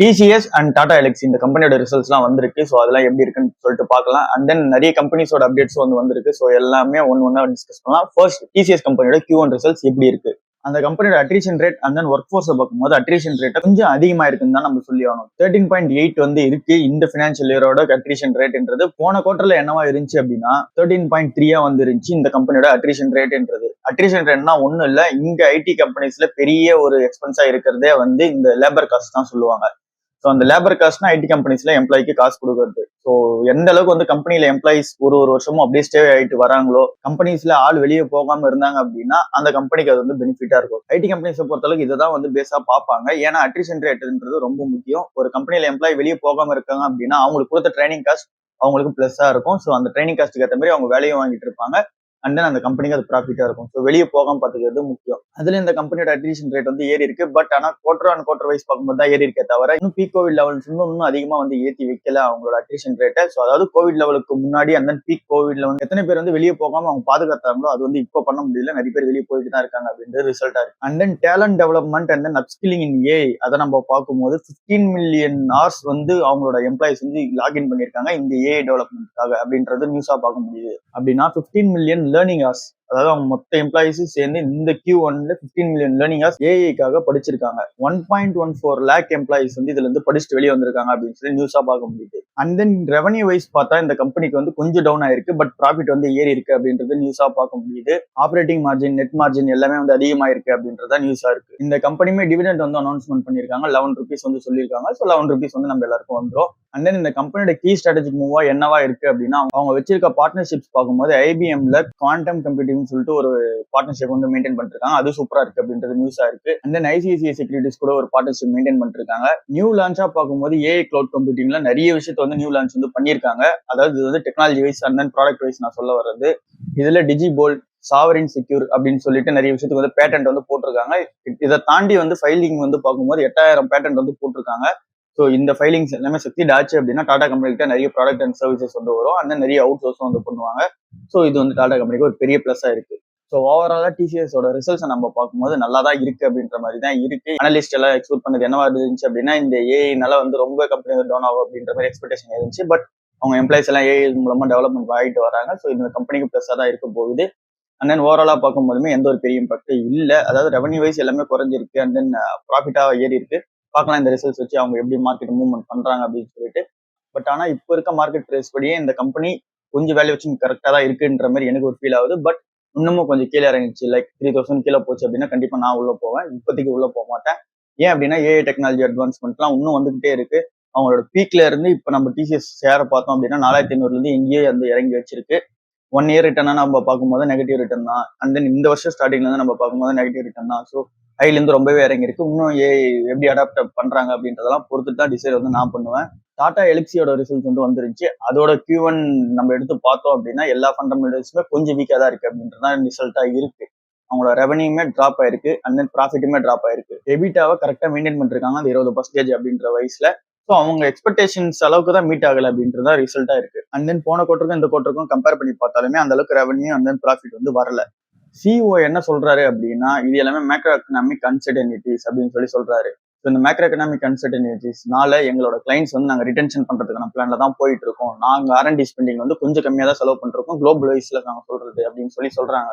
TCS and Tata எலக்ஸ் இந்த கம்பெனியோட ரிசல்ட்ஸ்லாம் வந்திருக்கு. ஸோ அதெல்லாம் எப்படி இருக்குன்னு சொல்லிட்டு பார்க்கலாம். அண்ட் தென் நிறைய கம்பெனிஸோட அப்டேட்ஸ் வந்து வந்திருக்கு. ஸோ எல்லாமே ஒன்று ஒன்றா டிஸ்கஸ் பண்ணலாம். ஃபர்ஸ்ட் டிசிஎஸ் கம்பெனியோட கியூ ஒன் ரிசல்ட்ஸ் எப்படி இருக்கு? அந்த கம்பெனியோட attrition rate and then work ஃபோர்ஸை பார்க்கும்போது அட்ரிஷன் ரேட் கொஞ்சம் அதிகமா இருக்குன்னு தான் நம்ம சொல்லி ஆகணும். தேர்ட்டின் பாயிண்ட் எயிட் வந்து இருக்கு. இந்த ஃபினான்ஷியல் இயரோட அட்ரிஷன் ரேட்ன்றது போன குவார்டர்ல என்னவா இருந்துச்சு அப்படின்னா தேர்ட்டின் பாயிண்ட் த்ரீயா வந்து இருந்துச்சு இந்த கம்பெனியோட அட்ரிஷன் ரேட்ன்றது அட்ரிஷன் ரேட்னா ஒன்றும் இல்லை. இங்க ஐடி கம்பெனிஸ்ல பெரிய ஒரு எக்ஸ்பென்ஸா இருக்கிறதே வந்து இந்த லேபர் காஸ்ட் தான் சொல்லுவாங்க. ஸோ அந்த லேபர் காஸ்ட்னா ஐடி கம்பெனிஸ்ல எம்ப்ளாய்க்கு காசு கொடுக்கறது. ஸோ எந்த அளவுக்கு வந்து கம்பெனியில எம்ப்ளாயிஸ் ஒரு ஒரு வருஷமும் அப்படியே ஸ்டே ஆயிட்டு வராங்களோ கம்பெனிஸ்ல ஆள் வெளியே போகாம இருந்தாங்க அப்படின்னா அந்த கம்பெனிக்கு அது வந்து பெனிஃபிட்டா இருக்கும். ஐடி கம்பெனிஸை பொறுத்தளவுக்கு இதை தான் வந்து பேஸா பார்ப்பாங்க. ஏன்னா அட்ரிஷன் ரேட்ன்றது ரொம்ப முக்கியம். ஒரு கம்பெனியில எம்ப்ளாய் வெளியே போகாம இருக்காங்க அப்படின்னா அவங்களுக்கு கொடுத்த ட்ரைனிங் காஸ்ட் அவங்களுக்கு பிளஸ்ஸா இருக்கும். ஸோ அந்த ட்ரைனிங் காஸ்ட்டுக்கு ஏற்ற மாதிரி அவங்க வேலையும் வாங்கிட்டு இருப்பாங்க. அண்ட் தென் அந்த கம்பெனிக்கு அது ப்ராஃபிட்டா இருக்கும். ஸோ வெளியே போகாம பாத்துக்கிறது முக்கியம். அதுல இந்த கம்பெனியோட அட்ரிஷன் ரேட் வந்து ஏறி இருக்கு. பட் ஆனா குவார்டர் அண்ட் குவார்டர் வைஸ் பார்க்கும்போது தான் ஏறி இருக்கே தவிர இன்னும் பீக் கோவிட் லெவல்ஸ் இன்னும் இன்னும் அதிகமா வந்து ஏற்றி வைக்கல அவங்களோட அட்ரிஷன் ரேட்டை ஸோ அதாவது கோவிட் லெவலுக்கு முன்னாடி அந்த பீக் கோவிட்ல வந்து எத்தனை பேர் வந்து வெளியே போகாம அவங்க பாதுகாத்தாங்களோ அது வந்து இப்போ பண்ண முடியல. நிறைய பேர் வெளியே போயிட்டு தான் இருக்காங்க அப்படின்றது ரிசல்ட்டா இருக்கு. And then talent development and then upskilling in a அதை நம்ம பார்க்கும்போது பிப்டீன் மில்லியன் ஹார்ஸ் வந்து அவங்களோட எம்ப்ளாயிஸ் வந்து லாகின் பண்ணியிருக்காங்க இந்த ஏஐ டெவலப்மெண்ட்காக அப்படின்றது நியூஸா பார்க்க முடியுது. அப்படின்னா பிப்டீன் மில்லியன் learning us. அதாவது அவங்க மொத்த எம்ப்ளாயிஸும் சேர்ந்து இந்த கியூ ஒன்ல பிப்டீன் மில்லியன் லேர்னிங் ஹவர்ஸ் ஏஐக்காக படிச்சிருக்காங்க. One point one four lakh employees வந்து இதுல இருந்து படிச்சுட்டு வெளியே வந்திருக்காங்க அப்படின்னு சொல்லி நியூஸா பார்க்க முடியுது. அண்ட் தென் ரெவன்யூ வைஸ் பார்த்தா இந்த கம்பெனிக்கு வந்து கொஞ்சம் டவுன் ஆயிருக்கு பட் ப்ராஃபிட் வந்து ஏறி இருக்கு அப்படின்றது நியூஸா பார்க்க முடியுது. ஆப்ரேட்டிங் மார்ஜின் நெட் மார்ஜின் எல்லாமே வந்து அதிகமாயிருக்கு அப்படின்றத நியூஸா இருக்கு. இந்த கம்பெனியுமே டிவிடெண்ட் வந்து அனௌன்ஸ்மெண்ட் பண்ணிருக்காங்க லெவன் ருபீஸ் வந்து சொல்லியிருக்காங்க. ஸோ லெவன் ருபீஸ் வந்து நம்ம எல்லாருக்கும் வந்துடும் அண்ட் தென் இந்த கம்பெனியோட கீ ஸ்ட்ராட்டஜிக் மூவா என்னவா இருக்கு அப்படின்னா அவங்க வச்சிருக்க பார்ட்னர்ஷிப்ஸ் பார்க்கும்போது ஐபிஎம்ல குவாண்டம் கம்ப்யூட்டிங் சொல்லிட்டு ஒரு பார்ட்னர்ஷிப் வந்து மெயின்டைன் பண்ணிருக்காங்க. அது சூப்பரா இருக்கு அப்படின்றது நியூஸா இருக்கு. அண்ட் தென் ஐசிஐசிஐ செக்யூரிட்டிஸ் கூட ஒரு பார்ட்னர்ஷிப் மெயின்டைன் பண்ணிருக்காங்க. நியூ லான்ச்சா பார்க்கும்போது ஏஐ கிளவுட் கம்ப்யூட்டிங்ல நிறைய விஷயத்த வந்து நியூ லான்ச் வந்து பண்ணியிருக்காங்க. அதாவது இது வந்து technology wise and then product wise நான் சொல்ல வர்றது. இதுல டிஜிபோல் சாவரின் செக்யூர் அப்படின்னு சொல்லிட்டு நிறைய விஷயத்துக்கு வந்து பேட்டன்ட் வந்து போட்டிருக்காங்க. இதை தாண்டி வந்து ஃபைலிங் வந்து பார்க்கும்போது எட்டாயிரம் பேட்டன்ட் வந்து போட்டிருக்காங்க. ஸோ இந்த ஃபைலிங்ஸ் எல்லாமே சக்தி ஆச்சு அப்படின்னா டாடா கம்பெனி கிட்ட நிறைய ப்ராடக்ட் அண்ட் சர்வீசஸ் வந்து வரும். அந்த நிறைய அவுட் சோர்ஸும் வந்து பண்ணுவாங்க. ஸோ இது வந்து டாடா கம்பெனிக்கு ஒரு பெரிய ப்ளஸ்ஸாக இருக்கு. ஸோ ஓவராலாக டிசிஎஸோட ரிசல்ட்ஸை நம்ம பார்க்கும்போது நல்லா தான் இருக்கு அப்படின்ற மாதிரி தான் இருக்கு. அனலிஸ்ட் எல்லாம் எக்ஸ்போர்ட் பண்ணது என்னவா இருந்துச்சு அப்படின்னா இந்த ஏஐனால வந்து ரொம்ப கம்பெனி டவுன் ஆகும் அப்படின்ற மாதிரி எக்ஸ்பெக்டேஷன் இருந்துச்சு. பட் அவங்க எம்ப்ளாயிஸ் எல்லாம் ஏஐ மூலமா டெவலப்மெண்ட் ஆகிட்டு வராங்க. ஸோ இந்த கம்பெனிக்கு ப்ளஸ்ஸாக தான் இருக்க போகுது. அண்ட் தென் ஓவராலாக பார்க்கும்போதுமே எந்த ஒரு பெரிய இம்பாக்ட் இல்லை. அதாவது ரெவன்யூ வைஸ் எல்லாமே குறைஞ்சிருக்கு. அண்ட் தென் ப்ராஃபிட்டாக ஏறி இருக்கு. பார்க்கலாம் இந்த ரிசல்ட்ஸ் வச்சு அவங்க எப்படி மார்க்கெட் மூவ்மெண்ட் பண்றாங்க அப்படின்னு சொல்லிட்டு. பட் ஆனால் இப்போ இருக்க மார்க்கெட் ப்ரைஸ் படியே இந்த கம்பெனி கொஞ்சம் வேல்யூவேஷன் கரெக்டாக தான் இருக்குன்ற மாதிரி எனக்கு ஒரு ஃபீல் ஆகுது. பட் இன்னமும் கொஞ்சம் கீழே இறங்கிச்சு லைக் த்ரீ தௌசண்ட் கீழே போச்சு அப்படின்னா கண்டிப்பாக நான் உள்ளே போவேன். இப்போதைக்கு உள்ளே போக மாட்டேன். ஏன் அப்படின்னா ஏஐ டெக்னாலஜி அட்வான்ஸ்மெண்ட்லாம் இன்னும் வந்துகிட்டே இருக்கு. அவங்களோட பீக்ல இருந்து இப்போ நம்ம டிசிஎஸ் ஷேரை பார்த்தோம் அப்படின்னா நாலாயிரத்தி ஐநூறுலேருந்து எங்கேயே வந்து இறங்கி வச்சிருக்கு. ஒன் இயர் ரிட்டர்னா நம்ம பார்க்கும்போது நெகட்டிவ் ரிட்டர்ன் தான். அண்ட் தென் இந்த வருஷம் ஸ்டார்டிங்லேருந்து நம்ம பார்க்கும்போது நெகட்டிவ் ரிட்டர்ன் தான். ஸோ ஹைலேருந்து ரொம்பவே இறங்கியிருக்கு. இன்னும் ஏ எப்படி அடாப்ட் பண்ணுறாங்க அப்படின்றதெல்லாம் பொறுத்து தான் டிசைட் வந்து நான் பண்ணுவேன். டாடா எலிக்ஸியோட ரிசல்ட் வந்து வந்துருச்சு. அதோட கியூ ஒன் நம்ம எடுத்து பார்த்தோம் அப்படின்னா எல்லா ஃபண்டமெண்டல்ஸுமே கொஞ்சம் வீக்காக தான் இருக்கு அப்படின்றதான் ரிசல்ட்டாக இருக்கு. அவங்களோட ரெவன்யூமே ட்ராப் ஆயிருக்கு. அண்ட் தென் ப்ராஃபிட்டுமே ட்ராப் ஆயிருக்கு. எபிட்டாவை கரெக்டாக மெயின்டைன் பண்ணிருக்காங்க. அந்த இருபது பர்சன்டேஜ் அப்படின்ற வயசுல. ஸோ அவங்க எக்ஸ்பெக்டேஷன்ஸ் அளவுக்கு தான் மீட் ஆகல அப்படின்றதா ரிசல்ட்டா இருக்கு. அண்ட் தென் போன கோட்டருக்கும் இந்த கோட்டருக்கும் கம்பேர் பண்ணி பார்த்தாலுமே அந்த அளவுக்கு ரெவன்யூ அண்ட் தென் ப்ராஃபிட் வந்து வரல. சிஓ என்ன சொல்றாரு அப்படின்னா இது எல்லாமே மேக்ரோ எக்கனாமிக் அன்சர்டனிட்டிஸ் அப்படின்னு சொல்லி சொல்றாரு. ஸோ இந்த மேக்ரோ எக்கனாமிக் அன்சர்டனிட்டிஸ்னால எங்களோட கிளைண்ட்ஸ் வந்து நாங்கள் ரிட்டன்ஷன் பண்ணுறதுக்கான பிளான்ல தான் போயிட்டு இருக்கோம் நாங்கள் ஆர்என்டி ஸ்பெண்டிங் வந்து கொஞ்சம் கம்மியாக தான் செலவு பண்ணிருக்கோம் குளோபல் வைஸ்ல நாங்கள் சொல்றது அப்படின்னு சொல்லி சொல்றாங்க.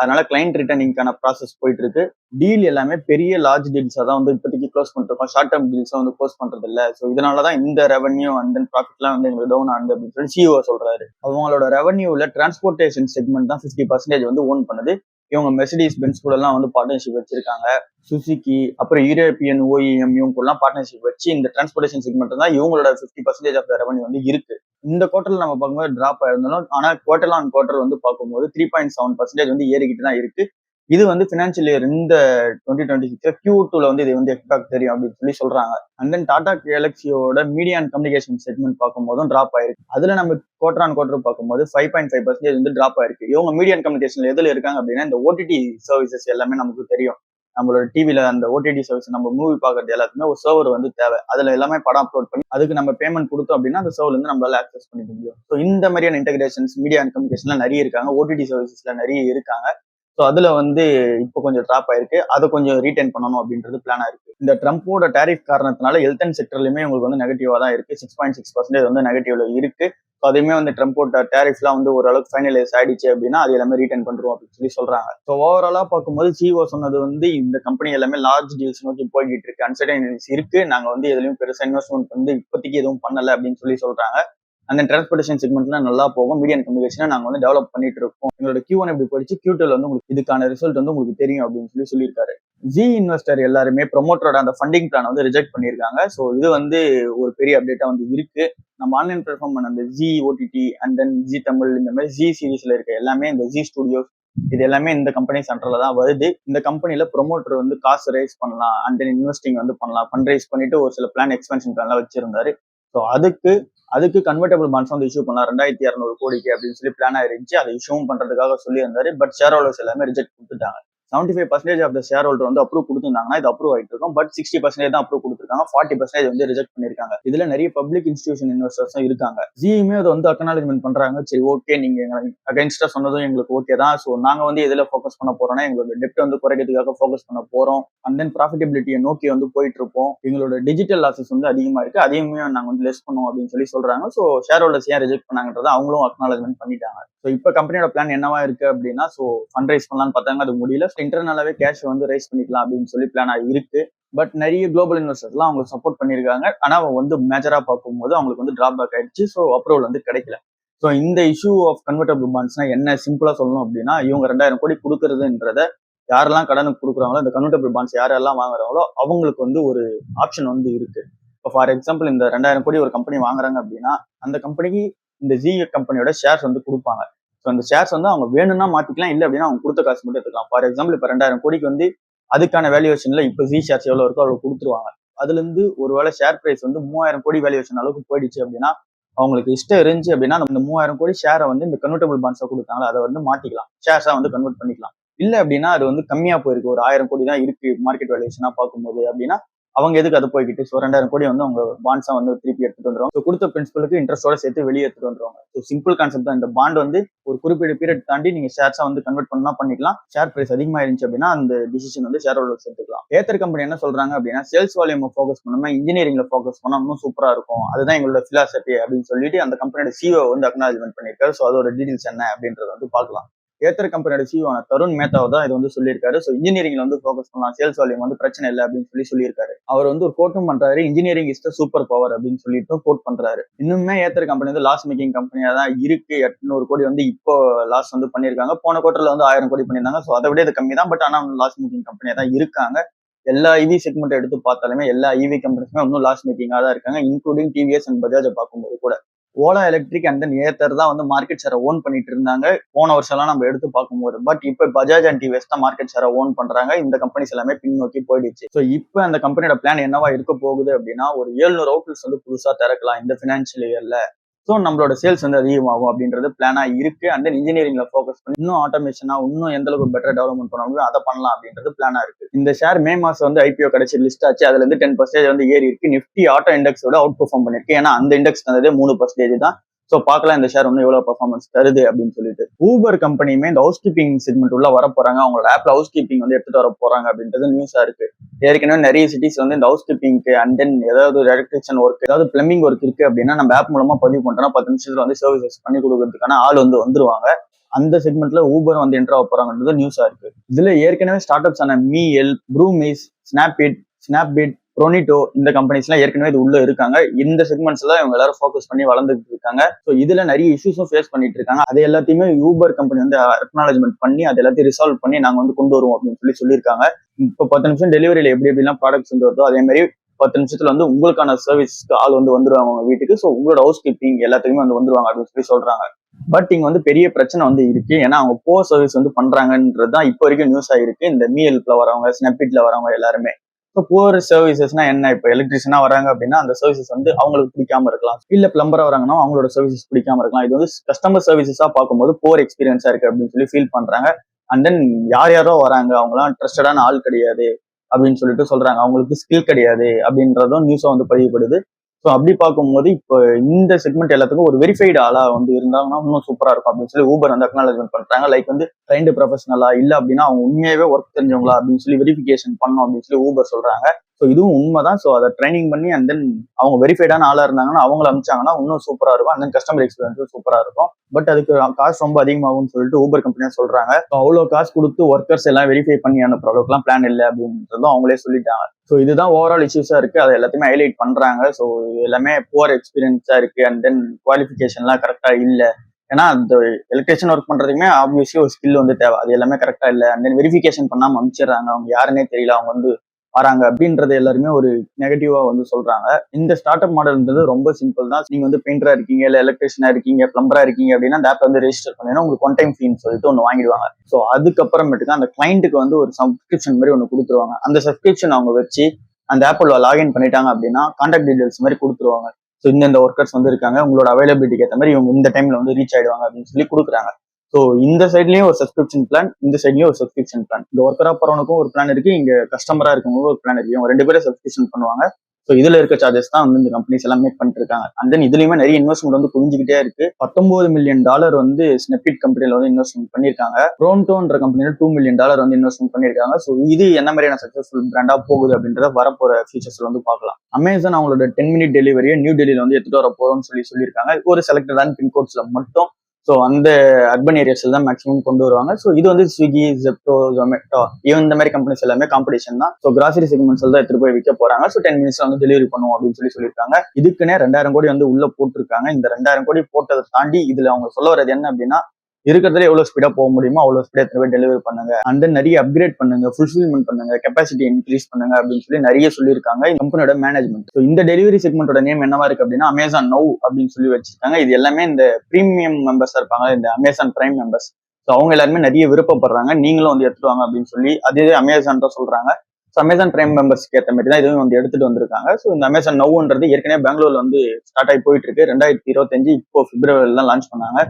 அதனால கிளைண்ட் ரிட்டர்னிங்கான ப்ராசஸ் போயிட்டு இருக்கு டீல் எல்லாமே பெரிய லார்ஜ் டீல்ஸாக தான் வந்து இப்போதைக்கு க்ளோஸ் பண்ணிருக்கோம் ஷார்ட் டேர்ம் டீல்ஸாக வந்து க்ளோஸ் பண்றது இல்லை ஸோ இதனால தான் இந்த ரெவன்யூ அண்ட் தென் ப்ராஃபிட்லாம் வந்து எங்களுக்கு டவுன் ஆகுது அப்படின்னு சொல்லி சிஓ சொல்றாரு. அவங்களோட ரெவன்யூவில் டிரான்ஸ்போர்ட்டேஷன் செக்மெண்ட் தான் ஃபிஃப்டி பர்சன்டேஜ் வந்து ஓன் பண்ணுது. இவங்க மெர்சிடிஸ் பென்ஸ் கூட எல்லாம் வந்து பார்ட்னர்ஷிப் வச்சிருக்காங்க. சுசுக்கி அப்புறம் யூரோப்பியன் ஓஇஎம் இவங்க கூட பார்ட்னர்ஷிப் வச்சு இந்த டிரான்ஸ்போர்டேஷன் செக்மெண்ட் தான் இவங்களோட ஃபிஃப்டி பர்சன்டேஜ் ஆஃப் ரெவன்யூ வந்து இருக்கு. இந்த குவார்டர்ல நம்ம பார்க்கும்போது டிராப் ஆயிருந்தாலும் ஆனா குவார்டர் ஆன் குவார்டர் வந்து பார்க்கும்போது த்ரீ பாயிண்ட் செவன் பர்சன்டேஜ் வந்து ஏறிக்கிட்டு தான் இருக்கு. இது வந்து பினான்சியல் இயர் இந்த டுவெண்ட்டி டுவெண்ட்டி சிக்ஸ் கியூ டூல வந்து இது வந்து எக்ஸ்பெக்ட் தெரியும் அப்படின்னு சொல்லி சொல்றாங்க. அண்ட் தென் டாடா கேலக்சியோட மீடியா அண்ட் கம்யூனிகேஷன் செக்மெண்ட் பார்க்கும்போதும் டிராப் ஆயிருக்கு. அதுல நம்ம குவார்டர் ஆன் குவார்டர் பார்க்கும்போது ஃபைவ் பாயிண்ட் ஃபைவ் பர்சன்டேஜ் வந்து டிராப் ஆயிருக்கு. இவங்க மீடியா அண்ட் கம்யூனிகேஷன்ல எதுல இருக்காங்க அப்படின்னா இந்த ஓடிடி சர்வீசஸ் எல்லாமே நமக்கு தெரியும். நம்மளோட டிவில அந்த ஓடிடி சர்வீஸ் நம்ம மூவி பார்க்கறது எல்லாத்துக்குமே ஒரு சர்வர் வந்து தேவை. அதுல எல்லாமே படம் அப்லோட் பண்ணி அதுக்கு நம்ம பேமெண்ட் கொடுத்தோம் அப்படின்னா அந்த சர்வர் வந்து நம்மளால ஆக்சஸ் பண்ணிக்க முடியும். ஸோ இந்த மாதிரியான இன்டகிரேஷன்ஸ் மீடியா அண்ட் கம்யூனிகேஷன்ல நிறைய இருக்காங்க. ஓடிடி சர்வீசஸ்ல நிறைய இருக்காங்க. ஸோ அதில் வந்து இப்போ கொஞ்சம் ட்ராப் ஆயிருக்கு. அதை கொஞ்சம் ரீட்டைன் பண்ணணும் அப்படின்றது பிளானாக இருக்கு. இந்த ட்ரம்ப்போட டேரிஃப் காரணத்தினால ஹெல்த் அண்ட் செக்டர்லையுமே உங்களுக்கு வந்து நெகட்டிவாக தான் இருக்கு. சிக்ஸ் பாயிண்ட் சிக்ஸ் பர்சன்டேஜ் வந்து நெகட்டிவ்ல இருக்கு. ஸோ அதையுமே வந்து ட்ரம்ப்போட டேரிஃப்லாம் வந்து ஓரளவுக்கு ஃபைனலைஸ் ஆயிடுச்சு அப்படின்னா அது எல்லாமே ரீட்டைன் பண்ணுறோம் அப்படின்னு சொல்லி சொல்றாங்க. ஸோ ஓவராலாக பார்க்கும்போது சிஓ சொன்னது வந்து இந்த கம்பெனி எல்லாமே லார்ஜ் டீல்ஸ் நோக்கி போய்கிட்டு இருக்கு. அன்சர்டனிஸ் இருக்கு. நாங்கள் வந்து எதுலையும் பெருசாக இன்வெஸ்ட்மெண்ட் வந்து இப்போதைக்கு எதுவும் பண்ணல அப்படின்னு சொல்லி சொல்றாங்க. அந்த டிரான்ஸ்போர்டேஷன் செக்மெண்ட்லாம் நல்லா போகும். மீடியம் கம்யூனிகேஷனை நாங்கள் வந்து டெவலப் பண்ணிட்டு இருக்கோம். எங்களோட கியூ ஒன் எப்படி படிச்சு கியூ வந்து உங்களுக்கு இதுக்கான ரிசல்ட் வந்து உங்களுக்கு தெரியும் அப்படின்னு சொல்லி சொல்லியிருக்காரு. ஜி இன்வெஸ்டர் எல்லாருமே ப்ரொமோட்டரோட அந்த ஃபண்டிங் பிளான் வந்து ரிஜெக்ட் பண்ணியிருக்காங்க. ஸோ இது வந்து ஒரு பெரிய அப்டேட்டா வந்து இருக்கு. நம்ம ஆன்லைன் பிளாட்ஃபார்ம் பண்ண அந்த Zee OTT and then Zee Tamil இந்த மாதிரி ஜி சீரீஸ்ல இருக்க எல்லாமே இந்த ஜி ஸ்டுடியோஸ் இது எல்லாமே இந்த கம்பெனி சென்டர்ல தான் வருது. இந்த கம்பெனில ப்ரொமோட்டர் வந்து காசு ரைஸ் பண்ணலாம். அண்ட் தென் இன்வெஸ்டிங் வந்து பண்ணலாம். ஃபண்ட் ரைஸ் பண்ணிட்டு ஒரு சில பிளான் எக்ஸ்பென்ஷன் பிளான்லாம் வச்சிருந்தாரு. ஸோ அதுக்கு அதுக்கு கன்வெர்டபிள் பாண்ட்ஸ் வந்து இஷ்யூ பண்ணலாம். ரெண்டாயிரத்தி இரநூறு கோடிக்கு அப்படின்னு சொல்லி பிளான் ஆயிருந்துச்சு. அதை இஷ்யூவும் பண்றதுக்காக சொல்லியிருந்தாரு. பட் ஷேர் ஹோல்டர்ஸ் எல்லாமே ரிஜெக்ட் கொடுத்துட்டாங்க. Seventy five percentage of the shareholder வந்து அப்ரூவ் கொடுத்துருந்தாங்கன்னா இது அப்ரூவ் ஆயிட்டு இருக்கும். பட் சிக்ஸ்டி பர்சன்டேஜ் தான் அப்ரூவ் கொடுத்துருக்காங்க. ஃபார்ட்டி பர்சன்டேஜ் வந்து ரிஜெக்ட் பண்ணிருக்காங்க இதுல நிறைய பப்ளிக் இன்ஸ்டியூஷன் இன்வெஸ்டர்ஸும் இருக்காங்க. ஜியுமே அதை வந்து அக்னாலஜ்மெண்ட் பண்றாங்க. சரி ஓகே நீங்க அகைன்ஸ்டா சொன்னதும் எங்களுக்கு ஓகே தான். ஸோ நாங்க வந்து எதுல ஃபோக்கஸ் பண்ண போறோம்னா எங்களோட டெப்ட் வந்து குறைக்கிறதுக்காக ஃபோக்கஸ் பண்ண போறோம். அண்ட் தென் ப்ராஃபிட்டபிலிட்டியை நோக்கி வந்து போயிட்டு இருப்போம் எங்களோட டிஜிட்டல் லாசஸ் வந்து அதிகமா இருக்கு. அதையுமே நாங்க வந்து லெஸ் பண்ணுவோம் அப்படின்னு சொல்லி சொல்றாங்க. ஸோ ஷேர் ஹோல்டர்ஸ் ஏன் ரிஜெக்ட் பண்ணாங்கன்றதை அவங்களும் அக்னாலஜ்மெண்ட் பண்ணிட்டாங்க. ஸோ இப்போ கம்பெனியோட பிளான் என்னவா இருக்கு அப்படின்னா ஸோ ஃபண்ட் ரைஸ் பண்ணலாம்னு பார்த்தாங்க. அது முடியல. இன்டர்னலாவே கேஷ் வந்து ரைஸ் பண்ணிக்கலாம் அப்படின்னு சொல்லி பிளானாக இருக்கு. பட் நிறைய குளோபல் இன்வெஸ்டர்ஸ்லாம் அவங்களுக்கு சப்போர்ட் பண்ணியிருக்காங்க. ஆனால் வந்து மேஜராக பார்க்கும்போது அவங்களுக்கு வந்து டிராப் பேக் ஆயிடுச்சு. ஸோ அப்ரூவல் வந்து கிடைக்கல. ஸோ இந்த இஷ்யூ ஆஃப் கன்வெர்டபிள் பாண்ட்ஸ்னா என்ன சிம்பிளாக சொல்லணும் அப்படின்னா இவங்க ரெண்டாயிரம் கோடி கொடுக்கறதுன்றத யாரெல்லாம் கடனுக்கு கொடுக்குறாங்களோ இந்த கன்வெர்டபிள் பாண்ட்ஸ் யாரெல்லாம் வாங்குறாங்களோ அவங்களுக்கு வந்து ஒரு ஆப்ஷன் வந்து இருக்கு. இப்போ ஃபார் எக்ஸாம்பிள் இந்த ரெண்டாயிரம் கோடி ஒரு கம்பெனி வாங்குறாங்க அப்படின்னா அந்த கம்பெனிக்கு இந்த ஜி கம்பெனியோட ஷேர்ஸ் வந்து கொடுப்பாங்க. ஸோ அந்த ஷேர்ஸ் வந்து அவங்க வேணும்னா மாத்திக்கலாம் இல்லை அப்படின்னா அவங்க கொடுத்த காசு மட்டும் எடுத்துக்கலாம். ஃபார் எக்ஸாம்பிள் இப்போ ரெண்டாயிரம் கோடிக்கு வந்து அதுக்கான வேல்யூவேஷன்ல இப்போ ஜி ஷேர்ஸ் எவ்வளோ இருக்கோ அவ்வளோ கொடுத்துருவாங்க. அதுலேருந்து ஒரு ஒருவேளை ஷேர் பிரைஸ் வந்து மூவாயிரம் கோடி வேல்யூவேஷன் அளவுக்கு போயிடுச்சு அப்படின்னா அவங்களுக்கு இஷ்டம் இருந்துச்சு அப்படின்னா இந்த மூவாயிரம் கோடி ஷேரை வந்து இந்த கன்வெர்டபிள் பாண்ட்ஸை கொடுத்தாங்க அதை வந்து மாத்திக்கலாம். ஷேர்ஸாக வந்து கன்வெர்ட் பண்ணிக்கலாம். இல்லை அப்படின்னா அது வந்து கம்மியாக போயிருக்கு. ஒரு ஆயிரம் கோடி தான் இருக்கு மார்க்கெட் வேல்யூஷனாக பார்க்கும்போது அப்படின்னா அவங்க எதுக்கு அது போய்கிட்டு ஸோ ரெண்டாயிரம் கோடி வந்து அவங்க பாண்ட்ஸா வந்து திருப்பி எடுத்துட்டு வந்துருவாங்க. ஸோ கொடுத்த பிரின்சிபலுக்கு இன்ட்ரெஸ்டோட சேர்த்து வெளியே எடுத்துட்டு வந்துருவாங்க. ஸோ சிம்பிள் கான்செப்ட் தான். இந்த பாண்ட் வந்து ஒரு குறிப்பிட்ட பீரியட் தாண்டி நீங்க ஷேர்ஸா வந்து கன்வெர்ட் பண்ணா பண்ணிக்கலாம். ஷேர் பிரைஸ் அதிகமாக இருந்துச்சு அப்படின்னா அந்த டிசிஷன் வந்து ஷேர் ஹோல்டர்ஸ் எடுத்துக்கலாம் ஏத்தர் கம்பெனி என்ன சொல்றாங்க அப்படின்னா சேல்ஸ் வால்யூம் ஃபோக்கஸ் பண்ணாம இன்ஜினியரிங்ல ஃபோக்கஸ் பண்ணா இன்னும் சூப்பரா இருக்கும். அதுதான் எங்களோட பிலாசபி அப்படின்னு சொல்லிட்டு அந்த கம்பெனியோட சிஓ வந்து அக்னாலஜ்மெண்ட் பண்ணியிருக்காரு. ஸோ அதோட டீடைல்ஸ் என்ன அப்படின்றத வந்து பார்க்கலாம். ஏத்தர் கம்பெனியோட சிஓ தருண் மேத்தாவ் தான் இது வந்து சொல்லியிருக்காரு. ஸோ இன்ஜினியரிங்ல வந்து ஃபோக்கஸ் பண்ணலாம். சேல்ஸ் வால்யூம் வந்து பிரச்சனை இல்லை அப்படின்னு சொல்லி சொல்லியிருக்காரு. அவர் வந்து ஒரு கோட்டும் பண்றாரு. Engineering is the super power அப்படின்னு சொல்லிட்டு கோட் பண்றாரு. இன்னுமே ஏத்தர் கம்பெனி வந்து லாஸ் மேக்கிங் கம்பெனியா தான் இருக்கு. எட்நூறு கோடி வந்து இப்போ லாஸ் வந்து பண்ணியிருக்காங்க. போன குவார்டர்ல வந்து ஆயிரம் கோடி பண்ணியிருந்தாங்க. ஸோ அதை விட இது கம்மி தான். பட் ஆனால் லாஸ் மேக்கிங் கம்பெனியா தான் இருக்காங்க. எல்லா இவி செக்மெண்ட் எடுத்து பார்த்தாலுமே எல்லா இவி கம்பெனிஸுமே இன்னும் லாஸ் மேக்கிங்காக தான் இருக்காங்க. இன்க்ளூடிங் டிவிஎஸ் அண்ட் பஜாஜை பார்க்கும்போது கூட. Ola electric and then Ather தான் வந்து மார்க்கெட் ஷேரை ஓன் பண்ணிட்டு இருந்தாங்க. போன வருஷம்லாம் எல்லாம் நம்ம எடுத்து பார்க்கும்போது. பட் இப்போ பஜாஜ் அண்ட் டிவிஎஸ் தான் மார்க்கெட் ஷேரை ஓன் பண்றாங்க. இந்த கம்பெனிஸ் எல்லாமே பின்னோக்கி போயிடுச்சு. ஸோ இப்போ அந்த கம்பெனியோட பிளான் என்னவா இருக்க போகுது அப்படின்னா ஒரு ஏழுநூறு அவுட்லெட்ஸ் வந்து புதுசா திறக்கலாம் இந்த ஃபினான்ஷியல் இயர்ல ஸோ நம்மளோட சேல்ஸ் வந்து அதிகமாகும் அப்படின்றது பிளானா இருக்கு. அண்ட் தென் இன்ஜினியரிங்ல ஃபோக்கஸ் பண்ணி இன்னும் ஆட்டோமேஷனாக இன்னும் எந்த அளவுக்கு பெட்டர் டெவலப்மெண்ட் பண்ண முடியும் அதை பண்ணலாம் அப்படின்றது பிளானா இருக்கு. இந்த ஷேர் மே மாசம் வந்து ஐபிஓ கிடைச்சி லிஸ்ட் ஆச்சு. அதுல இருந்து டென் பர்சன்டேஜ் வந்து ஏறி இருக்கு. நிஃப்டி ஆட்டோ இண்டெக்ஸோட அவுட் பெர்ஃபார்ம் பண்ணிருக்கு. ஏன்னா அந்த இண்டெக்ஸ் வந்ததே மூணு பர்சன்டேஜ் தான் ஸோ பார்க்கலாம் இந்த ஷேர் வந்து எவ்வளோ பர்ஃபார்மன்ஸ் தருது அப்படின்னு சொல்லிட்டு. ஊபர் கம்பெனியுமே இந்த ஹவுஸ் கீப்பிங் செக்மெண்ட் உள்ள வர போறாங்க. அவங்களோட ஆப்ல ஹவுஸ் கீப்பிங் வந்து எடுத்துட்டு வர போறாங்க அப்படின்றது நியூஸா இருக்கு. ஏற்கனவே நிறைய சிட்டிஸ் வந்து இந்த ஹவுஸ் கீப்பிங்க்கு அண்ட் தென் ஏதாவது எலக்ட்ரிஷியன் ஒர்க் ஏதாவது பிளம்பிங் ஒர்க் இருக்கு அப்படின்னா நம்ம ஆப் மூலமா பதிவு பண்றோம்னா பத்து நிமிஷத்துல வந்து சர்வீசஸ் பண்ணி கொடுக்கறதுக்கான ஆள் வந்து வந்துருவாங்க. அந்த செக்மெண்ட்ல ஊபர் வந்து என்ட்ரா போறாங்கன்றது நியூஸா இருக்கு. இதுல ஏற்கனவே ஸ்டார்ட் அப்ஸ் ஆன மீ எல் ப்ரூமிஸ் ஸ்னாப்இட் ஸ்னாப்பிட் ப்ரோனிட்டோ இந்த கம்பெனிஸ்லாம் ஏற்கனவே இது உள்ள இருக்காங்க. இந்த செக்மெண்ட்ஸ்ல இவங்க எல்லாரும் ஃபோக்கஸ் பண்ணி வளர்ந்துட்டு இருக்காங்க. ஸோ இதுல நிறைய இஷ்யூஸும் ஃபேஸ் பண்ணிட்டு இருக்காங்க. அது எல்லாத்தையுமே யூபர் கம்பெனி வந்து அக்னாலஜ்மெண்ட் பண்ணி அது எல்லாத்தையும் ரிசால்வ் பண்ணி நாங்கள் வந்து கொண்டு வருவோம் அப்படின்னு சொல்லி சொல்லியிருக்காங்க. இப்போ பத்து நிமிஷம் டெலிவரியில எப்படி எப்படிலாம் ப்ராடக்ட்ஸ் வந்து வருதோ அதே மாதிரி பத்து நிமிஷத்துல வந்து உங்களுக்கான சர்வீஸ்க்கு ஆள் வந்து வந்துருவாங்க உங்க வீட்டுக்கு. ஸோ உங்களோட ஹவுஸ் கீப்பிங் எல்லாத்துக்குமே வந்து வந்துருவாங்க அப்படின்னு சொல்லி சொல்றாங்க. பட் இங்க வந்து பெரிய பிரச்சனை வந்து இருக்கு. ஏன்னா அவங்க போ சர்வீஸ் வந்து பண்றாங்கன்றது தான் இப்போ வரைக்கும் நியூஸ் ஆயிருக்கு. இந்த மீஎல்ப்ல வரவங்க ஸ்னாப்பிட்ல வரவங்க எல்லாருமே. இப்போ புவர் சர்வீசஸ்னா என்ன? இப்போ எலக்ட்ரிஷியனா வராங்க அப்படின்னா அந்த சர்வீசஸ் வந்து அவங்களுக்கு பிடிக்காம இருக்கலாம். இல்ல பிளம்பரா வராங்கன்னா அவங்களோட சர்வீசஸ் பிடிக்காம இருக்கலாம். இது வந்து கஸ்டமர் சர்வீசஸா பார்க்கும்போது போர் எக்ஸ்பீரியன்ஸா இருக்கு அப்படின்னு சொல்லி ஃபீல் பண்றாங்க. அண்ட் தென் யார் யாரோ வராங்க அவங்களாம் ட்ரஸ்டடான ஆள் கிடையாது அப்படின்னு சொல்லிட்டு சொல்றாங்க. அவங்களுக்கு ஸ்கில் கிடையாது அப்படின்றதும் நியூஸா வந்து பதிவுபடுது. ஸோ அப்படி பார்க்கும்போது இப்போ இந்த செக்மெண்ட் எல்லாத்துக்கும் ஒரு வெரிஃபைடு ஆளா வந்து இருந்தாங்கன்னா இன்னும் சூப்பரா இருக்கும் அப்படின்னு சொல்லி ஊபர் வந்து அக்னாலஜ்மெண்ட் பண்றாங்க. லைக் வந்து ட்ரைண்டு ப்ரொஃபஷனலா இல்ல அப்படின்னா அவங்க உண்மையாவே ஒர்க் தெரிஞ்சவங்களா அப்படின்னு சொல்லி வெரிஃபிகேஷன் பண்ணோம் அப்படின்னு சொல்லி ஊபர் சொல்றாங்க. ஸோ இதுவும் உண்மைதான். ஸோ அதை ட்ரைனிங் பண்ணி அண்ட் தென் அவங்க வெரிஃபைடான ஆளாக இருந்தாங்கன்னா அவங்கள அமிச்சாங்கன்னா இன்னும் சூப்பராக இருக்கும். அண்ட் தென் கஸ்டமர் எக்ஸ்பீரியன்ஸும் சூப்பராக இருக்கும். பட் அதுக்கு காசு ரொம்ப அதிகமாகும்னு சொல்லிட்டு ஊபர் கம்பெனியா சொல்றாங்க. ஸோ அவ்வளோ காசு கொடுத்து ஒர்க்கர்ஸ் எல்லாம் வெரிஃபை பண்ணி அனுப்புற அளவுக்குலாம் பிளான் இல்லை அப்படின்றதும் அவங்களே சொல்லிட்டாங்க. ஸோ இதுதான் ஓவரால் இஷ்யூஸாக இருக்கு. அதை எல்லாத்தையுமே ஹைலைட் பண்றாங்க. ஸோ எல்லாமே புவர் எக்ஸ்பீரியன்ஸா இருக்கு. அண்ட் தென் குவாலிஃபிகேஷன்லாம் கரெக்டா இல்லை. ஏன்னா அந்த எலக்ட்ரிஷியன் ஒர்க் பண்றதுக்குமே ஆப்வியஸ்லி ஒரு ஸ்கில் வந்து தேவை. அது எல்லாமே கரெக்டா இல்லை. அண்ட் தென் வெரிஃபிகேஷன் பண்ணாம அனுப்பிச்சிடுறாங்க. அவங்க யாருன்னே தெரியல. அவங்க வந்து வராங்க அப்படின்றது எல்லாருமே ஒரு நெகட்டிவா வந்து சொல்றாங்க. இந்த ஸ்டார்ட் அப் மாடல்ன்றது ரொம்ப சிம்பிள் தான். நீங்க வந்து பெயிண்டரா இருக்கீங்க இல்ல எலக்ட்ரிஷியனா இருக்கீங்க பிளம்பரா இருக்கீங்க அப்படின்னா அந்த ஆப் வந்து ரெஜிஸ்டர் பண்ணீங்கன்னா உங்களுக்கு ஒன் டைம் ஃபீன்னு சொல்லிட்டு ஒன்று வாங்கிடுவாங்க. ஸோ அதுக்கப்புறமேட்டுக்கு அந்த கிளைண்ட்டுக்கு வந்து ஒரு சப்ஸ்கிரிப்ஷன் மாதிரி ஒன்று கொடுத்துருவாங்க. அந்த சப்ஸ்கிரிப்ஷன் அவங்க வச்சு அந்த ஆப்பில் லாகின் பண்ணிட்டாங்க அப்படின்னா கான்டாக்ட் டீடைல்ஸ் மாதிரி கொடுத்துருவாங்க. ஸோ இந்தந்த ஒர்க்கர்ஸ் வந்து இருக்காங்க. உங்களோட அவைலபிலிட்டிக்கு ஏற்ற மாதிரி இவங்க இந்த டைம்ல வந்து ரீச் ஆயிடுவாங்க அப்படின்னு சொல்லி கொடுக்குறாங்க. ஸோ இந்த சைட்லயும் ஒரு சப்ஸ்கிரிப்ஷன் பிளான் இந்த சைட்லயும் ஒரு சப்ஸ்கிரிப்ஷன் பிளான் இந்த ஒர்க்கரா போறவனுக்கும் ஒரு பிளான் இருக்கு இங்க கஸ்டமரா இருக்கவங்களுக்கும் ஒரு பிளான் இருக்கு. இவங்க ரெண்டு பேரும் சப்ஸ்கிரிப்ஷன் பண்ணுவாங்க. ஸோ இதுல இருக்க சார்ஜஸ் தான் வந்து இந்த கம்பெனிஸ் எல்லாம் மேக் பண்ணிட்டு இருக்காங்க அண்ட் தென் இதுலயுமே நிறைய இன்வெஸ்ட்மெண்ட் வந்து குவிஞ்சுக்கிட்டே இருக்கு. பத்தொன்பது மில்லியன் டாலர் வந்து ஸ்னெப்பிட் கம்பெனில வந்து இன்வெஸ்ட்மெண்ட் பண்ணிருக்காங்க ப்ரோன்டோன்ற கம்பெனில டூ மில்லியன் டாலர் வந்து இன்வெஸ்ட்மெண்ட் பண்ணிருக்காங்க ஸோ இது என்ன மாதிரியான சக்சஸ்ஃபுல் பிராண்டா போகுது அப்படின்றத வரப்போற ஃபியூச்சர்ஸ்ல வந்து பார்க்கலாம். அமேசான் அவங்களோட டென் மினிட் டெலிவரியை நியூ டெல்லியில வந்து எடுத்துட்டு வர போறோம்னு சொல்லி சொல்லியிருக்காங்க. ஒரு செலக்டடான பின்கோட்ஸ்ல மட்டும் ஸோ அந்த அர்பன் ஏரியாஸ்ல தான் மேக்ஸிமம் கொண்டு வருவாங்க. ஸோ இது வந்து ஸ்விக்கி ஜெப்டோ ஜொமேட்டோ ஈவன் இந்த மாதிரி கம்பெனிஸ் எல்லாமே காம்படிஷன் தான். ஸோ கிராசரி செக்மெண்ட்ஸ் தான் எடுத்துட்டு போய் விற்க போறாங்க. ஸோ டென் மினிட்ஸ்ல வந்து டெலிவரி பண்ணுவோம் அப்படின்னு சொல்லி சொல்லியிருக்காங்க இதுக்குன்னே ரெண்டாயிரம் கோடி வந்து உள்ள போட்டிருக்காங்க. இந்த ரெண்டாயிரம் கோடி போட்டதை தாண்டி இதுல அவங்க சொல்ல வர்றது என்ன அப்படின்னா இருக்கிறதுல எவ்வளவு ஸ்பீடா போக முடியுமோ அவ்வளவு ஸ்பீடா எடுத்து டெலிவரி பண்ணுங்க. அண்ட் தென் நிறைய அப்கிரேட் பண்ணுங்க ஃபுல்ஃபில்மெண்ட் பண்ணுங்க கெப்பாசிட்டி இன்க்ரீஸ் பண்ணுங்க அப்படின்னு சொல்லி நிறைய சொல்லியிருக்காங்க கம்பெனியோட மேனேஜ்மெண்ட் ஸோ இந்த டெலிவரி செக்மெண்டோட நேம் என்னவா இருக்கு அப்படின்னா அமேசான் நோ அப்படின்னு சொல்லி வச்சிருக்காங்க. இது எல்லாமே இந்த பிரீமியம் மெம்பர்ஸ் இருப்பாங்க இந்த அமேசான் பிரைம் மெம்பர்ஸ் ஸோ அவங்க எல்லாருமே நிறைய விருப்பப்படுறாங்க. நீங்களும் வந்து எடுத்துட்டு வாங்க அப்படின்னு சொல்லி அதே அமேசான் தான் சொல்றாங்க. ஸோ அமேசான் பிரைம் மெம்பர்ஸ்க்கு ஏற்ற மாதிரி தான் இதுவும் வந்து எடுத்துட்டு வந்திருக்காங்க. ஸோ இந்த அமேசான் நவ்ன்றது ஏற்கனவே பெங்களூர்ல வந்து ஸ்டார்ட் ஆகி போயிட்டு இருக்கு. ரெண்டாயிரத்தி இருபத்தஞ்சு இப்போ பிப்ரவரியில் தான் லான்ச் பண்ணாங்க.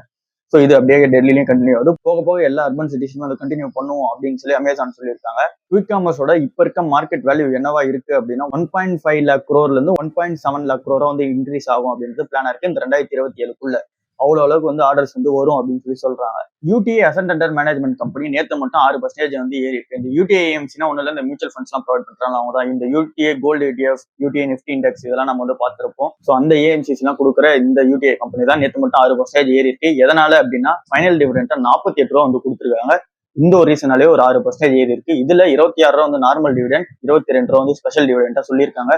ஸோ இது அப்படியே டெல்லிலையும் கண்டினியூ ஆகுது. போக போக எல்லா அர்பன் சிட்டிஸுமே அதை கண்டினியூ பண்ணுவோம் அப்படின்னு சொல்லி அமேசான் சொல்லியிருக்காங்க. குவிக் காமர்ஸோட இப்போ இருக்க மார்க்கெட் வேல்யூ என்னவா இருக்கு அப்படின்னா ஒன் பாயிண்ட் ஃபைவ் லேக் க்ரோர்ல இருந்து ஒன் பாயிண்ட் செவன் லேக் க்ரோரா வந்து இன்க்ரீஸ் ஆகும் அப்படின்றது பிளான் இருக்கு. இந்த ரெண்டாயிரத்தி இருபத்தி ஏழுக்குள்ள. அவ்வளோ அளவுக்கு வந்து ஆர்டர்ஸ் வந்து வரும் அப்படின்னு சொல்லி சொல்றாங்க. யூடிஐ அசன்ட் அண்டர் மேனேஜ்மெண்ட் கம்பெனி நேற்று மட்டும் ஆறு பர்சன்டேஜ் வந்து ஏறி இருக்கு இந்த யூடிஐ ஏஎம்சினா ஒன்றும் இந்த மியூச்சுவல் ஃபண்ட்ஸ்லாம் ப்ரொவைட் பண்றாங்க அவங்க தான். இந்த UTI gold ETF UTI Nifty index இதெல்லாம் நம்ம வந்து பார்த்துருப்போம். ஸோ அந்த ஏஎம்சிஸ் எல்லாம் கொடுக்குற இந்த யூடிஐ கம்பெனி தான் நேற்று மட்டும் ஆறு பர்சன்டேஜ் ஏறி இருக்கு எதனால அப்படின்னா ஃபைனல் டிவிடெண்டா நாற்பத்தி எட்டு ரூபா வந்து கொடுத்துருக்காங்க. இந்த ஒரு ரீசனாலே ஒரு ஆறு பர்சன்டேஜ் ஏறி இருக்கு இதுல இருபத்தி ஆறு ரூபா வந்து நார்மல் டிவிடெண்ட் இருபத்தி ரெண்டு ரூபா வந்து ஸ்பெஷல் டிவிடெண்டா சொல்லியிருக்காங்க.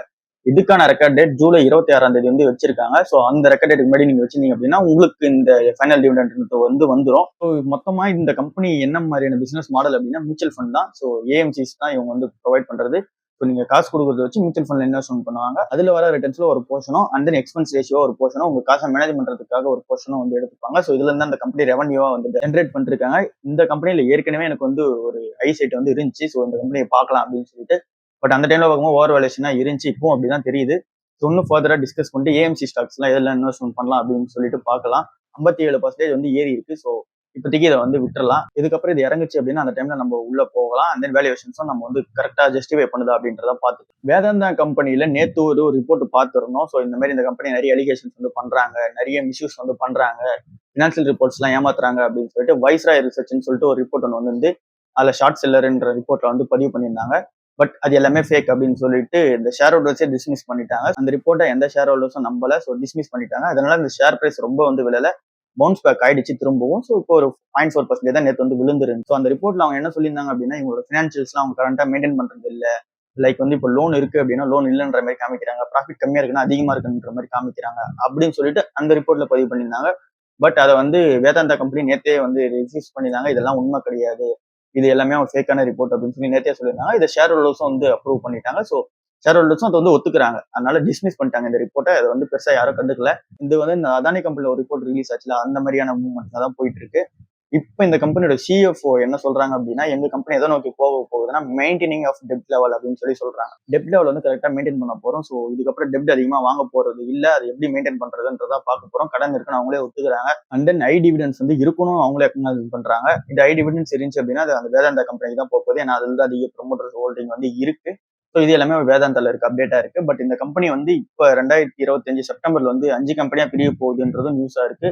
இதுக்கான ரெக்கார்ட் டேட் ஜூலை இருபத்தி ஆறாம் தேதி வந்து வச்சிருக்காங்க. ஸோ அந்த ரெக்கார்ட் டேட் முன்னாடி நீங்க வச்சிருந்தீங்க அப்படின்னா உங்களுக்கு இந்த ஃபைனல் டிவிடெண்ட் வந்து வந்துடும் ஸோ மொத்தமா இந்த கம்பெனி என்ன மாதிரியான பிசினஸ் மாடல் அப்படின்னா மியூச்சுவல் ஃபண்ட் தான். ஸோ ஏஎம்சிஸ் தான் இவங்க வந்து ப்ரொவைட் பண்றது. ஸோ நீங்க காசு கொடுக்குறத வச்சு மியூச்சுவல் ஃபண்ட்ல இன்வெஸ்ட்மெண்ட் பண்ணுவாங்க அதுல வர ரிட்டர்ன்ஸ்ல ஒரு போர்ஷனும் அண்ட் தென் எக்ஸ்பென்ஸ் ரேஷியோ ஒரு போர்ஷனும் உங்க காசை மேனேஜ் பண்றதுக்காக ஒரு போர்ஷனும் வந்து எடுத்துப்பாங்க. ஸோ இதுல இருந்து அந்த கம்பெனி ரெவன்யூவா வந்து ஜென்ரேட் பண்ணிருக்காங்க. இந்த கம்பெனியில் ஏற்கனவே எனக்கு வந்து ஒரு ஐசைட் வந்து இருந்துச்சு. ஸோ இந்த கம்பெனியை பார்க்கலாம் அப்படின்னு சொல்லிட்டு பட் அந்த டைம்ல பார்க்கும்போது ஓவர் வேலேஷனா இருந்துச்சு. இப்போ அப்படிதான் தெரியுது. இன்னும் ஃபர்தரா டிஸ்கஸ் பண்ணிட்டு ஏஎம்சி ஸ்டாக்ஸ்லாம் எதெல்லாம் இன்வெஸ்ட்மெண்ட் பண்ணலாம் அப்படின்னு சொல்லிட்டு பார்க்கலாம். ஐம்பத்தி ஏழு பர்சன்டேஜ் வந்து ஏறி இருக்கு. ஸோ இப்போதைக்கு இதை வந்து விட்டுறலாம். இதுக்கப்புறம் இது இறங்குச்சு அப்படின்னா அந்த டைம்ல நம்ம உள்ள போகலாம். அண்ட் தென் வேல்யூவேஷன்ஸும் நம்ம வந்து கரெக்டாக ஜஸ்டிஃபை பண்ணுதா அப்படின்றத பார்த்து வேதாந்தா கம்பெனியில நேத்து ஒரு ரிப்போர்ட் பார்த்துருந்தோம். ஸோ இந்த மாதிரி இந்த கம்பெனி நிறைய அலிகேஷன்ஸ் வந்து பண்றாங்க. நிறைய மிஸ்யூஸ் வந்து பண்றாங்க. ஃபினான்சியல் ரிப்போர்ட்ஸ் எல்லாம் ஏமாத்துறாங்க அப்படின்னு சொல்லிட்டு வைஸ்ராய் ரிசர்ச்னு சொல்லிட்டு ஒரு ரிப்போர்ட் ஒன்று வந்து அதில் ஷார்ட் செல்லர்ன்ற ரிப்போர்ட்ல வந்து பதிவு பண்ணியிருந்தாங்க. பட் அது எல்லாமே ஃபேக் அப்படின்னு சொல்லிட்டு இந்த ஷேர் ஹோல்டர்ஸே டிஸ்மிஸ் பண்ணிட்டாங்க. அந்த ரிப்போர்ட்டை எந்த ஷேர் ஹோல்டர்ஸும் நம்பல. ஸோ டிஸ்மிஸ் பண்ணிட்டாங்க. அதனால இந்த ஷேர் பிரைஸ் ரொம்ப வந்து விழல. பவுன்ஸ் பேக் ஆயிடுச்சு திரும்பவும். ஸோ இப்போ ஒரு பாயிண்ட் ஃபோர் பர்சன்டேஜ் தான் நேற்று வந்து விழுந்துருந்து ஸோ அந்த ரிப்போர்ட்ல அவங்க என்ன சொல்லியிருந்தாங்க அப்படின்னா இவங்களோட ஃபினான்ஷியல்ஸ்லாம் அவங்க கரண்டா மெயின்டைன் பண்றது இல்லை லைக் வந்து இப்போ லோன் இருக்கு அப்படின்னா லோன் இல்லைன்ற மாதிரி காமிக்கிறாங்க. ப்ராஃபிட் கம்மியா இருக்குன்னா அதிகமா இருக்குன்ற மாதிரி காமிக்கிறாங்க அப்படின்னு சொல்லிட்டு அந்த ரிப்போர்ட்ல பதிவு பண்ணியிருந்தாங்க. பட் அதை வந்து வேதாந்தா கம்பெனி நேத்தே வந்து ரிஃப்யூஸ் பண்ணியிருந்தாங்க. இதெல்லாம் உண்மை கிடையாது. இது எல்லாமே அவங்க ஃபேக்கான ரிப்போர்ட் அப்படின்னு சொல்லி நேரத்தையே சொல்லியிருந்தாங்க. இதை ஷேர் ஹோல்டர்ஸும் வந்து அப்ரூவ் பண்ணிட்டாங்க. ஸோ ஷேர் ஹோல்டர்ஸும் அதை வந்து ஒத்துக்குறாங்க. அதனால டிஸ்மிஸ் பண்ணிட்டாங்க இந்த ரிப்போர்ட்டை அதை வந்து பெருசா யாரும் கண்டுக்கல. இது வந்து இந்த அதானி கம்பெனியில் ஒரு ரிப்போர்ட் ரிலீஸ் ஆச்சுல அந்த மாதிரியான மூவ்மெண்ட் தான் போயிட்டு இருக்கு. இப்போ இந்த கம்பெனியோட சிஎஃப்ஓ என்ன சொல்றாங்க அப்படின்னா எங்க கம்பெனி எதை நோக்கி போக போகுதுன்னா மெயின்டைனிங் ஆஃப் டெப்ட் லெவல் அப்படின்னு சொல்லி சொல்றாங்க. டெப்ட் லெவல் வந்து கரெக்டாக மெயின்டைன் பண்ண போறோம். ஸோ இதுக்கப்புறம் டெப்ட் அதிகமாக வாங்க போறது இல்லை அது எப்படி மெயின்டைன் பண்றதுன்றதா பார்க்க போறோம். கடன் இருக்குன்னு அவங்களே ஒத்துக்கிறாங்க. அண்ட் தென் ஐ டிவிடன்ஸ் வந்து இருக்கணும் அவங்களே அக்னாலஜ் பண்றாங்க. இந்த ஐ டிவிடன்ஸ் இருந்துச்சு அப்படின்னா அது அந்த வேதாந்தா கம்பெனிக்கு தான் போகுது. ஏன்னா அதுல தான் அதிக ப்ரொமோட்டர்ஸ் ஹோல்டிங் வந்து இருக்கு. ஸோ இது எல்லாமே வேதாந்தால இருக்கு அப்டேட்டா இருக்கு. பட் இந்த கம்பெனி வந்து இப்போ ரெண்டாயிரத்தி இருபத்தஞ்சு செப்டம்பர்ல வந்து அஞ்சு கம்பெனியா பிரிய போகுதுன்றதும் நியூஸா இருக்கு.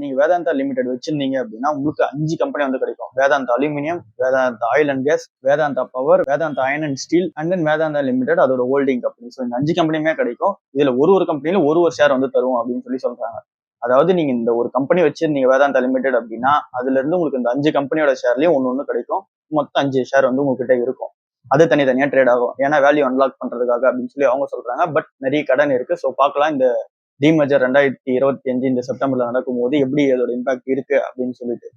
நீங்க வேதாந்தா லிமிடெட் வச்சிருந்தீங்க அப்படின்னா உங்களுக்கு அஞ்சு கம்பெனி வந்து கிடைக்கும். Vedanta aluminium Vedanta oil and gas Vedanta power Vedanta iron and steel and then Vedanta limited அதோட ஹோல்டிங் கம்பெனி ஸோ இந்த அஞ்சு கம்பெனியுமே கிடைக்கும். இதுல ஒரு ஒரு கம்பெனியில ஒரு ஒரு ஷேர் வந்து தருவோம் அப்படின்னு சொல்லி சொல்றாங்க. அதாவது நீங்க இந்த ஒரு கம்பெனி வச்சிருந்தீங்க வேதாந்தா லிமிடெட் அப்படின்னா அதுல இருந்து உங்களுக்கு இந்த அஞ்சு கம்பெனியோட ஷேர்லயும் ஒன்னு ஒன்று கிடைக்கும். மொத்தம் அஞ்சு ஷேர் வந்து உங்ககிட்ட இருக்கும். அது தனித்தனியா ட்ரேட் ஆகும். ஏன்னா வேல்யூ அன்லாக் பண்றதுக்காக அப்படின்னு சொல்லி அவங்க சொல்றாங்க. பட் நிறைய கடன் இருக்கு. ஸோ பார்க்கலாம். இந்த டிமேஜர் ரெண்டாயிரத்தி இருபத்தி அஞ்சு இந்த செப்டம்பர்ல நடக்கும்போது எப்படி அதோட இம்பாக்ட் இருக்கு அப்படின்னு சொல்லிட்டு.